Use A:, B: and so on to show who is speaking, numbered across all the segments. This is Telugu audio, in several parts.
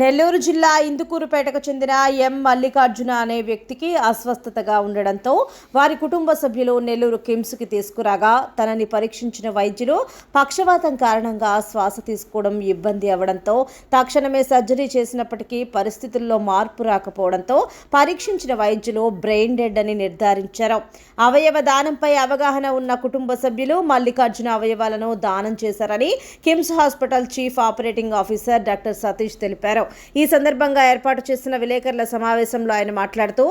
A: నెల్లూరు జిల్లా ఇందుకూరుపేటకు చెందిన ఎం మల్లికార్జున అనే వ్యక్తికి అస్వస్థతగా ఉండడంతో వారి కుటుంబ సభ్యులు నెల్లూరు కిమ్స్కి తీసుకురాగా తనని పరీక్షించిన వైద్యులు పక్షవాతం కారణంగా శ్వాస తీసుకోవడం ఇబ్బంది అవడంతో తక్షణమే సర్జరీ చేసినప్పటికీ పరిస్థితుల్లో మార్పు రాకపోవడంతో పరీక్షించిన వైద్యులు బ్రెయిన్ డెడ్ అని నిర్ధారించారు అవయవ దానంపై అవగాహన ఉన్న కుటుంబ సభ్యులు మల్లికార్జున అవయవాలను దానం చేశారని KIMS hospital chief operating officer doctor Satish తెలిపారు చేశారు ఈ సందర్భంగా ఏర్పాటు చేసిన విలేకరుల సమావేశంలో ఆయన మాట్లాడుతూ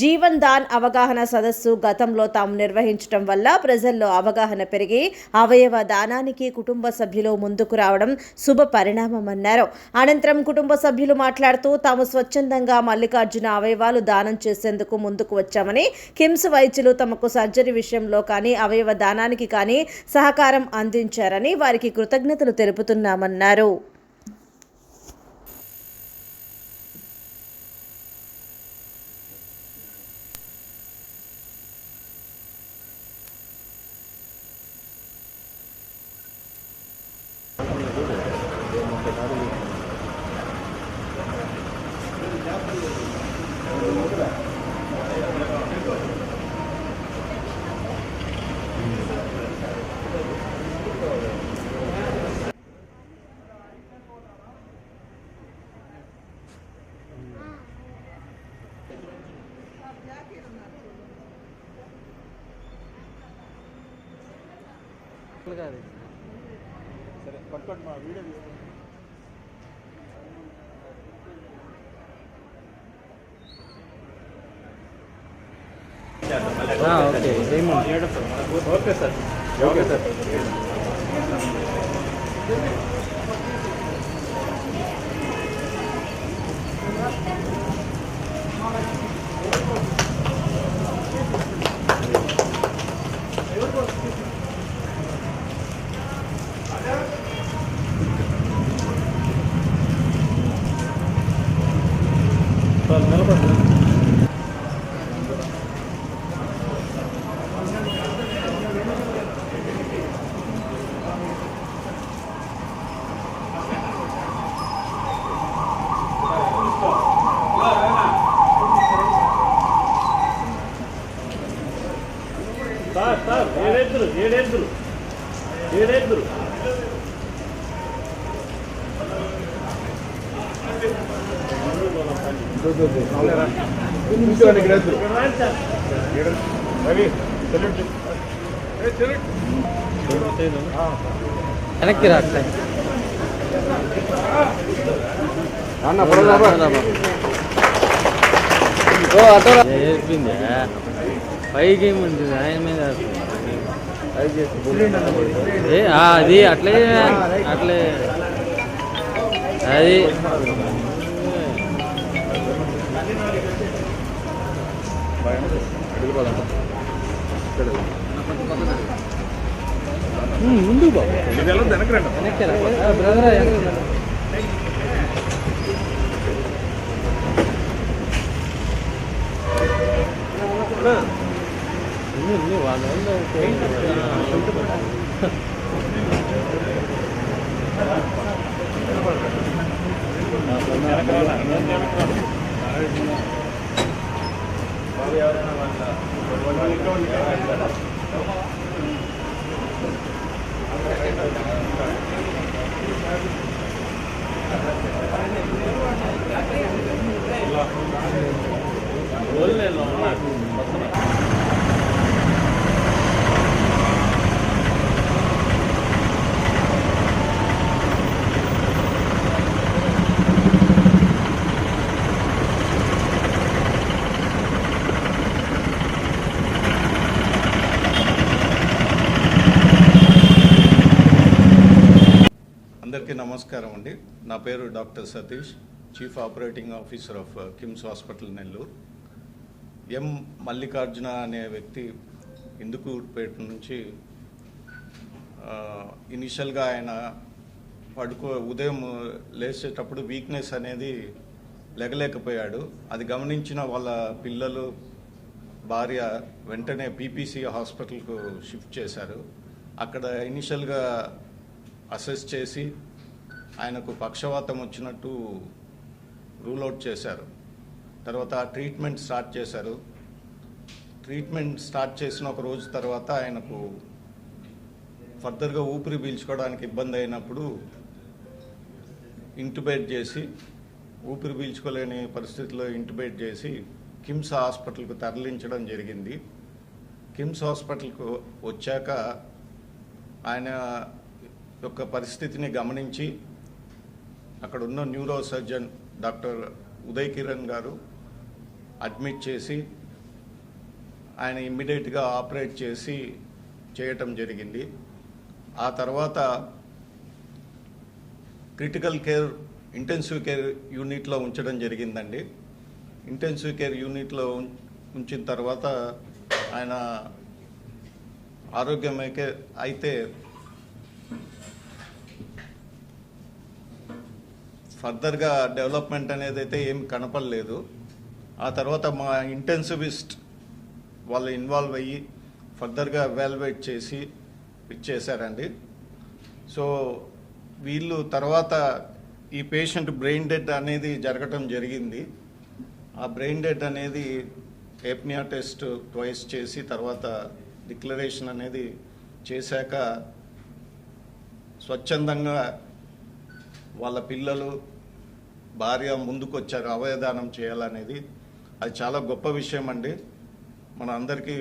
A: జీవన్ దాన్ అవగాహన సదస్సు గతంలో తాము నిర్వహించడం వల్ల ప్రజల్లో అవగాహన పెరిగి అవయవ దానానికి కుటుంబ సభ్యులు ముందుకు రావడం శుభ పరిణామమన్నారు అనంతరం కుటుంబ సభ్యులు మాట్లాడుతూ తాము స్వచ్ఛందంగా మల్లికార్జున అవయవాలు దానం చేసేందుకు ముందుకు వచ్చామని కిమ్స్ వైద్యులు తమకు సర్జరీ విషయంలో కానీ అవయవ దానానికి కానీ సహకారం అందించారని వారికి కృతజ్ఞతలు తెలుపుతున్నామన్నారు సరే పట్టుకోండి మా వీడియో తీసుకుంటాం okay okay sir
B: okay sir నిలబడి సార్ సార్ ఏడేద్దరు ఏడేద్దరు ఏడేద్దరు వెనక్కి రాట్లే అన్న పడదాబా ఓ అటో ఏపిందే పై గేమ్ ఉంటుంది ఆయన మీద అది అట్లే అట్లే అది ముందు బాబు వెనక్కి బ్రదర్ 있네 와 맨날 정도보다 Thank you. అందరికీ నమస్కారం అండి నా పేరు doctor Satish chief operating officer of KIMS hospital Nellore M Mallikarjuna అనే వ్యక్తి ఇందుకూరుపేట నుంచి ఇనిషియల్గా ఆయన పడుకో ఉదయం లేచేటప్పుడు వీక్నెస్ అనేది లెగలేకపోయాడు అది గమనించిన వాళ్ళ పిల్లలు భార్య వెంటనే పీపీసీ హాస్పిటల్కు షిఫ్ట్ చేశారు అక్కడ ఇనిషియల్గా అసెస్ చేసి ఆయనకు పక్షవాతం వచ్చినట్టు రూల్ అవుట్ చేశారు తర్వాత ట్రీట్మెంట్ స్టార్ట్ చేశారు ట్రీట్మెంట్ స్టార్ట్ చేసిన ఒక రోజు తర్వాత ఆయనకు ఫర్దర్గా ఊపిరి పీల్చుకోవడానికి ఇబ్బంది అయినప్పుడు ఇంటిబేట్ చేసి ఊపిరి పీల్చుకోలేని పరిస్థితిలో ఇంటిబేట్ చేసి కిమ్స్ హాస్పిటల్కు తరలించడం జరిగింది కిమ్స్ హాస్పిటల్కు వచ్చాక ఆయన యొక్క పరిస్థితిని గమనించి అక్కడ ఉన్న neuro surgeon doctor Uday Kiran గారు అడ్మిట్ చేసి ఆయన ఇమ్మీడియట్గా ఆపరేట్ చేసి చేయటం జరిగింది ఆ తర్వాత క్రిటికల్ కేర్ ఇంటెన్సివ్ కేర్ యూనిట్లో ఉంచడం జరిగిందండి ఇంటెన్సివ్ కేర్ యూనిట్లో ఉంచిన తర్వాత ఆయన ఆరోగ్యం అయితే ఫర్దర్గా డెవలప్మెంట్ అనేది అయితే ఏం కనపడలేదు ఆ తర్వాత మా ఇంటెన్సివిస్ట్ వాళ్ళు ఇన్వాల్వ్ అయ్యి ఫర్దర్గా వెల్వేట్ చేసి ఇచ్చేశారండి సో వీళ్ళు తర్వాత ఈ పేషెంట్ బ్రెయిన్ డెడ్ అనేది జరగటం జరిగింది ఆ బ్రెయిన్ డెడ్ అనేది ఏప్నియా టెస్ట్ ట్వైస్ చేసి తర్వాత డిక్లరేషన్ అనేది చేశాక స్వచ్ఛందంగా వాళ్ళ పిల్లలు భార్య ముందుకొచ్చారు అవయదానం చేయాలనేది అది చాలా గొప్ప విషయం అండి మన అందరికీ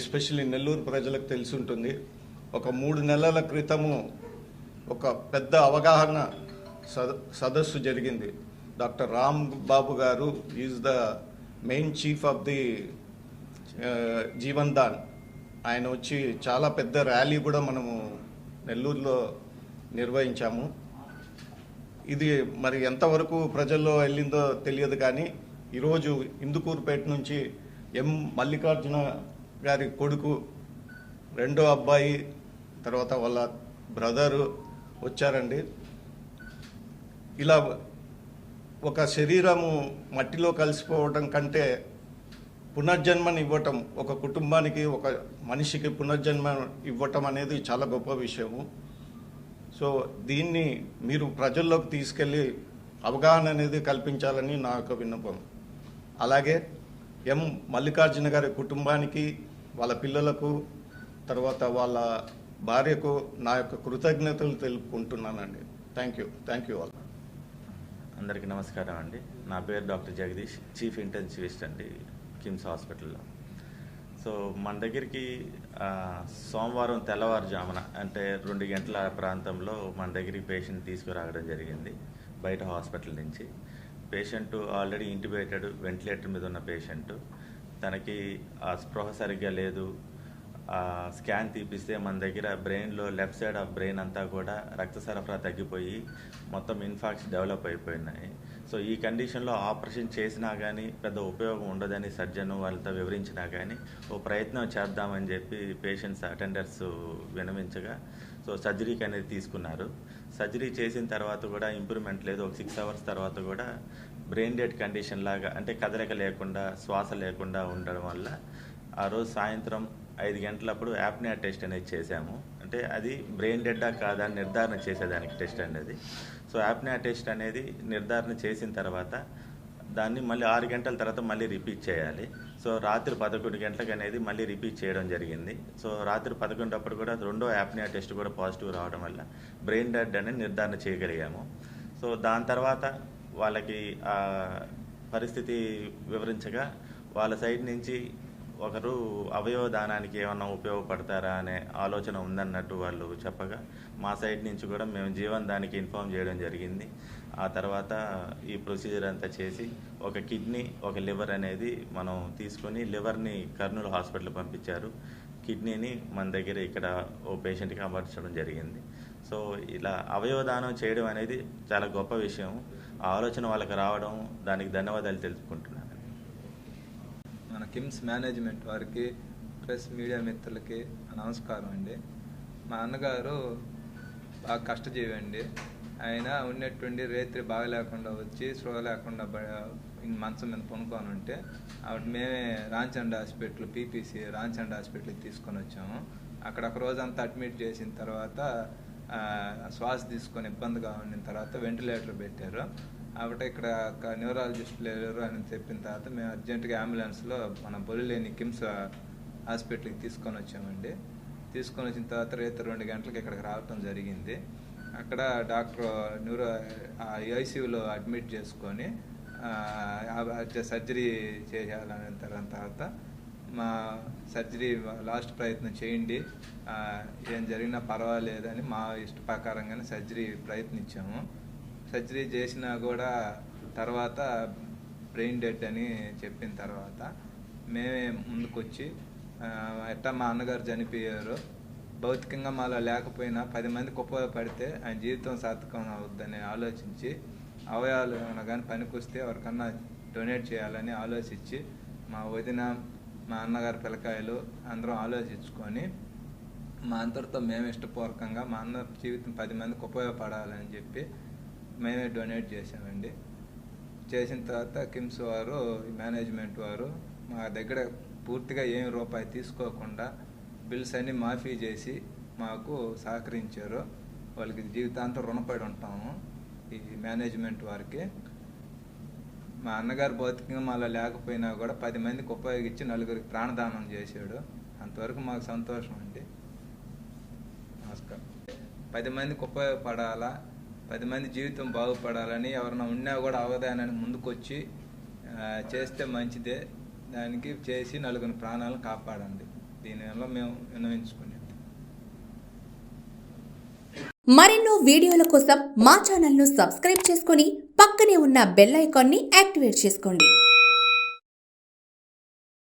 B: ఎస్పెషల్లీ నెల్లూరు ప్రజలకు తెలిసి ఉంటుంది ఒక మూడు నెలల క్రితము ఒక పెద్ద అవగాహన సదస్సు జరిగింది డాక్టర్ రామ్ బాబు గారు is the main chief of the Jeevan Daan ఆయన వచ్చి చాలా పెద్ద ర్యాలీ కూడా మనము నెల్లూరులో నిర్వహించాము ఇది మరి ఎంతవరకు ప్రజల్లో వెళ్ళిందో తెలియదు కానీ ఈరోజు ఇందుకూరుపేట నుంచి ఎం మల్లికార్జున గారి కొడుకు రెండో అబ్బాయి తర్వాత వాళ్ళ బ్రదరు వచ్చారండి ఇలా ఒక శరీరము మట్టిలో కలిసిపోవటం కంటే పునర్జన్మని ఇవ్వటం ఒక కుటుంబానికి ఒక మనిషికి పునర్జన్మ ఇవ్వటం అనేది చాలా గొప్ప విషయము సో దీన్ని మీరు ప్రజల్లోకి తీసుకెళ్ళి అవగాహన అనేది కల్పించాలని నా యొక్క విన్నపం అలాగే ఎం మల్లికార్జున గారి కుటుంబానికి వాళ్ళ పిల్లలకు తర్వాత వాళ్ళ భార్యకు నా యొక్క కృతజ్ఞతలు తెలుపుకుంటున్నానండి thank you thank you all
C: అందరికీ నమస్కారం అండి నా పేరు డాక్టర్ జగదీష్ చీఫ్ ఇంటెన్సివిస్ట్ అండి కిమ్స్ హాస్పిటల్లో సో మన దగ్గరికి సోమవారం తెల్లవారుజామున అంటే రెండు గంటల ప్రాంతంలో మన దగ్గరికి పేషెంట్ తీసుకురావడం జరిగింది బయట హాస్పిటల్ నుంచి పేషెంట్ ఆల్రెడీ ఇంటిబేటెడ్ వెంటిలేటర్ మీద ఉన్న పేషెంట్ తనకి ఆ స్పృహ సరిగ్గా లేదు స్కాన్ తీపిస్తే మన దగ్గర బ్రెయిన్లో లెఫ్ట్ సైడ్ ఆఫ్ బ్రెయిన్ అంతా కూడా రక్త సరఫరా తగ్గిపోయి మొత్తం ఇన్ఫాక్ట్స్ డెవలప్ అయిపోయినాయి సో ఈ కండిషన్లో ఆపరేషన్ చేసినా కానీ పెద్ద ఉపయోగం ఉండదని సర్జన్ వాళ్ళతో వివరించినా కానీ ఓ ప్రయత్నం చేద్దామని చెప్పి పేషెంట్స్ అటెండర్స్ వినమించగా సో సర్జరీకి అనేది తీసుకున్నారు సర్జరీ చేసిన తర్వాత కూడా ఇంప్రూవ్మెంట్ లేదు ఒక సిక్స్ అవర్స్ తర్వాత కూడా బ్రెయిన్ డెడ్ కండిషన్ లాగా అంటే కదలిక లేకుండా శ్వాస లేకుండా ఉండడం వల్ల ఆ రోజు సాయంత్రం ఐదు గంటలప్పుడు యాప్నియా టెస్ట్ అనేది చేశాము అంటే అది బ్రెయిన్ డెడ్డా కాదా నిర్ధారణ చేసేదానికి టెస్ట్ అనేది సో యాప్నియా టెస్ట్ అనేది నిర్ధారణ చేసిన తర్వాత దాన్ని మళ్ళీ ఆరు గంటల తర్వాత మళ్ళీ రిపీట్ చేయాలి సో రాత్రి పదకొండు గంటలకు అనేది మళ్ళీ రిపీట్ చేయడం జరిగింది సో రాత్రి అప్పుడు కూడా రెండో యాప్నియా టెస్ట్ కూడా పాజిటివ్ రావడం వల్ల బ్రెయిన్ డెడ్ అనేది నిర్ధారణ చేయగలిగాము సో దాని తర్వాత వాళ్ళకి పరిస్థితి వివరించగా వాళ్ళ సైడ్ నుంచి ఒకరు అవయవ దానానికి ఏమన్నా ఉపయోగపడతారా అనే ఆలోచన ఉందన్నట్టు వాళ్ళు చెప్పగా మా సైడ్ నుంచి కూడా మేము జీవన్ దానికి ఇన్ఫామ్ చేయడం జరిగింది ఆ తర్వాత ఈ ప్రొసీజర్ అంతా చేసి ఒక కిడ్నీ ఒక లివర్ అనేది మనం తీసుకొని లివర్ని కర్నూలు హాస్పిటల్ పంపించారు కిడ్నీని మన దగ్గర ఇక్కడ ఓ పేషెంట్కి అమర్చడం జరిగింది సో ఇలా అవయవదానం చేయడం అనేది చాలా గొప్ప విషయం ఆలోచన వాళ్ళకి రావడం దానికి ధన్యవాదాలు తెలుపుకుంటున్నాను
D: మన కిమ్స్ మేనేజ్మెంట్ వారికి ప్రెస్ మీడియా మిత్రులకి నమస్కారం అండి మా అన్నగారు బాగా కష్టజీవి అండి ఆయన ఉన్నటువంటి రేత్రి బాగా లేకుండా వచ్చి స్లో లేకుండా మంచం మీద పనుకొని ఉంటే ఆవిడ మేమే రాంచండ్ హాస్పిటల్ పీపీసీ రాంచండ్ హాస్పిటల్కి తీసుకొని వచ్చాము అక్కడ ఒక రోజంతా అడ్మిట్ చేసిన తర్వాత శ్వాస తీసుకొని ఇబ్బందిగా ఉండిన తర్వాత వెంటిలేటర్ పెట్టారు ఆవిడ ఇక్కడ న్యూరాలజిస్ట్ లేరు అని చెప్పిన తర్వాత మేము అర్జెంటుగా అంబులెన్స్లో మన లేని కిమ్స్ హాస్పిటల్కి తీసుకొని వచ్చామండి తీసుకొని వచ్చిన తర్వాత రేపు రెండు గంటలకు ఇక్కడికి రావటం జరిగింది అక్కడ డాక్టర్ న్యూరో ఐసీయూలో అడ్మిట్ చేసుకొని సర్జరీ చేయాలని తర్వాత మా సర్జరీ లాస్ట్ ప్రయత్నం చేయండి ఏం జరిగినా పర్వాలేదని మా ఇష్ట ప్రకారంగానే సర్జరీ ప్రయత్నించాము సర్జరీ చేసినా కూడా తర్వాత బ్రెయిన్ డెడ్ అని చెప్పిన తర్వాత మేమే ముందుకొచ్చి ఎట్టా మా అన్నగారు చనిపోయారు భౌతికంగా మాలో లేకపోయినా పది మందికి ఉపయోగపడితే ఆయన జీవితం సార్థకం అవుద్దని ఆలోచించి అవయాలు ఏమైనా కానీ పనికొస్తే ఎవరికన్నా డొనేట్ చేయాలని ఆలోచించి మా వదిన మా అన్నగారు పిల్లకాయలు అందరం ఆలోచించుకొని మా అందరితో మేము ఇష్టపూర్వకంగా మా అన్న జీవితం పది మందికి ఉపయోగపడాలని చెప్పి మేమే డొనేట్ చేసామండి చేసిన తర్వాత కిమ్స్ వారు మేనేజ్మెంట్ వారు మా దగ్గర పూర్తిగా ఏమి రూపాయి తీసుకోకుండా బిల్స్ అన్ని మాఫీ చేసి మాకు సహకరించారు వాళ్ళకి జీవితాంతం రుణపడి ఉంటాము ఈ మేనేజ్మెంట్ వారికి మా అన్నగారు భౌతికంగా అలా లేకపోయినా కూడా పది మందికి ఉపయోగించి నలుగురికి ప్రాణదానం చేశాడు అంతవరకు మాకు సంతోషం అండి నమస్కారం పది మందికి ఉపయోగపడాలా పది మంది జీవితం బాగుపడాలని ఎవరైనా ఉన్నా కూడా అవదానానికి ముందుకొచ్చి చేస్తే మంచిదే దానికి చేసి నలుగురు ప్రాణాలను కాపాడండి దీనివల్ల మేము విన్నవించుకునే మరెన్నో వీడియోల కోసం మా ఛానల్ను సబ్స్క్రైబ్ చేసుకుని పక్కనే ఉన్న బెల్ ఐకాన్ని యాక్టివేట్ చేసుకోండి